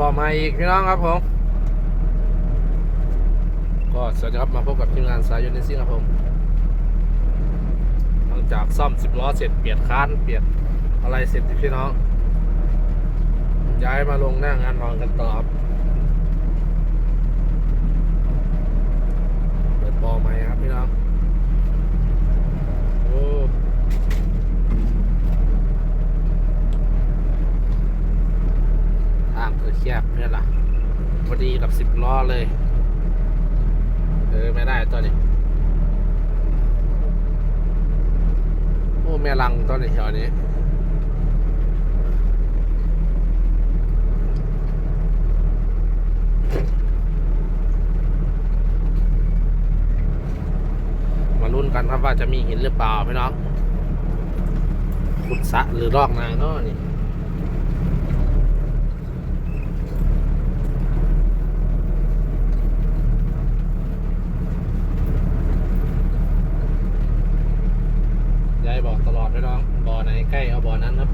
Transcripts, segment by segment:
บ่อมาอีกพี่น้องครับผม ก็สวัสดีครับมาพบกับทีมงานสายยนต์ในซิ่งครับผมหลังจากซ่อมสิบล้อเสร็จเปลี่ยนคานเปลี่ยนอะไรเสร็จพี่น้อง ย้ายมาลงหน้างานนอนกันต่อครับเปิดบ่อใหม่ครับพี่น้อง โอ้ ทางคือแคบเนี่ยล่ะพอดีกับสิบล้อเลย เออ ไม่ได้ตัวนี้ โอ้แม่ลังตัวนี้แถวนี้มาลุ้นกันครับว่าจะมีหินหรือเปล่าพี่น้องขุดสะหรือรอกนาเนาะนี่ ยายบอกตลอด พี่น้องบ่อไหนใกล้เอาบ่อนั้นครับ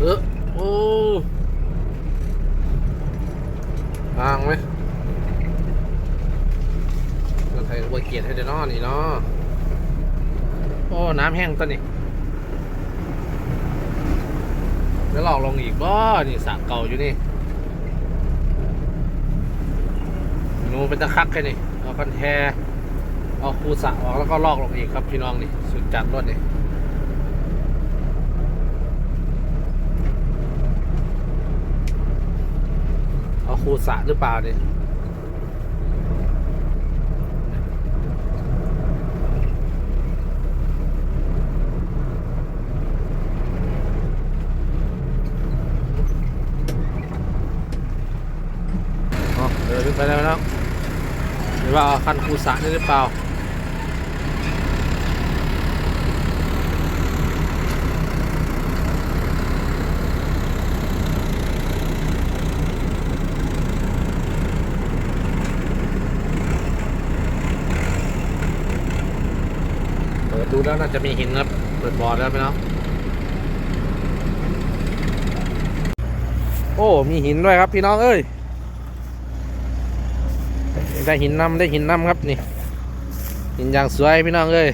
เออโอ้ทางไหมเราใส่บวเกียรติให้เดี๋ยวเนอนี่เนาะโอ้น้ำแห้งตัวนี้แล้วหลอกลงอีกบ่นี่สระเก่าอยู่นี่ หนู เป็นตะคักแค่นี้เอาคันแทเอาคูสะออกแล้วก็ลอกลงอีกครับพี่น้องนี่สุดจัดรถนี่เอาคูสะหรือเปล่าเนี่ยเอาเดินขึ้นไปแล้วนะหรือ ว่าเอาคันคูสระนี่หรือเปล่าเปิดดูแล้วน่าจะมีหินครับ เปิดบ่อแล้วไหมเนาะโอ้ มีหินด้วยครับพี่น้องเอ้ย ได้หินน้ำได้หินน้ำครับนี่ หินอย่างสวยพี่น้องเอ้ย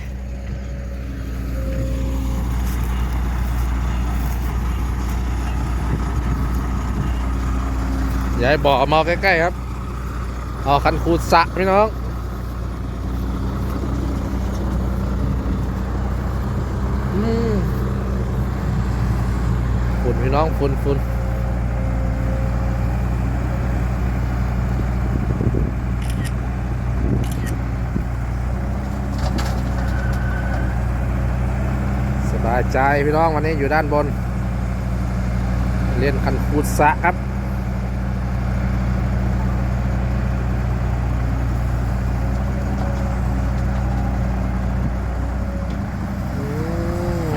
ย่าให้บ่อมาใกล้ๆครับเอาคันคูดสะพี่น้องอืมฝุ่นพี่น้องฝุ่นฝุ่น บายใจพี่น้องวันนี้อยู่ด้านบน เล่นคันคูดสะครับ อืม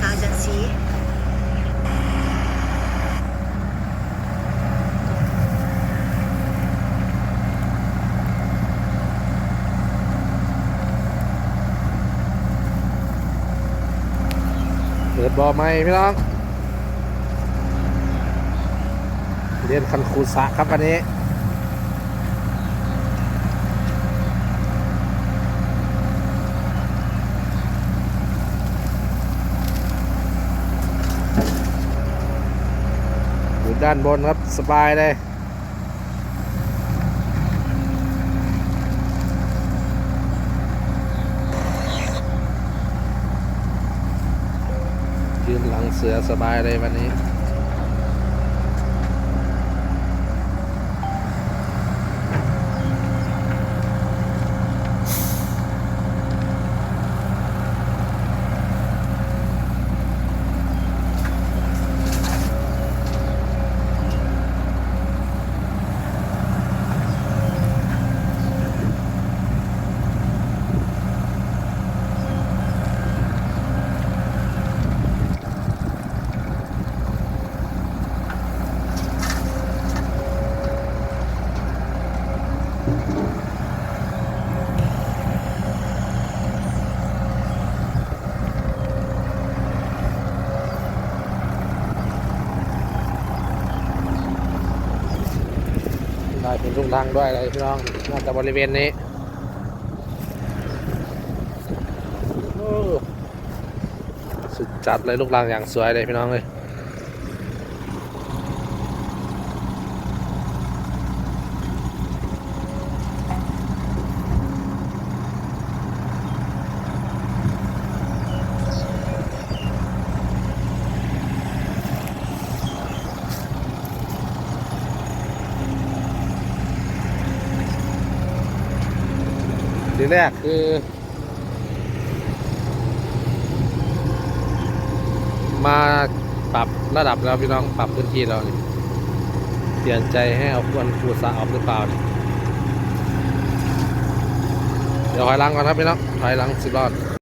สาวจันสี เปิด บ่อไม่พี่น้องเรียนคันคูสะครับอันนี้อยู่ด้านบนครับสบายเลย ยืนหลังเสือสบายเลยวันนี้ ทางด้วยเลยพี่น้องน่าจะบริเวณนี้สุดจัดเลยลูกรังอย่างสวยเลยพี่น้องเลย ทีแรกคือ มาปรับระดับแล้วพี่น้องปรับพื้นที่เรานี่เปลี่ยนใจให้เอาควรฟูดสาออกหรือเปล่านี่เดี๋ยวถอยหลังก่อนครับพี่น้องถอยหลังสิบรอด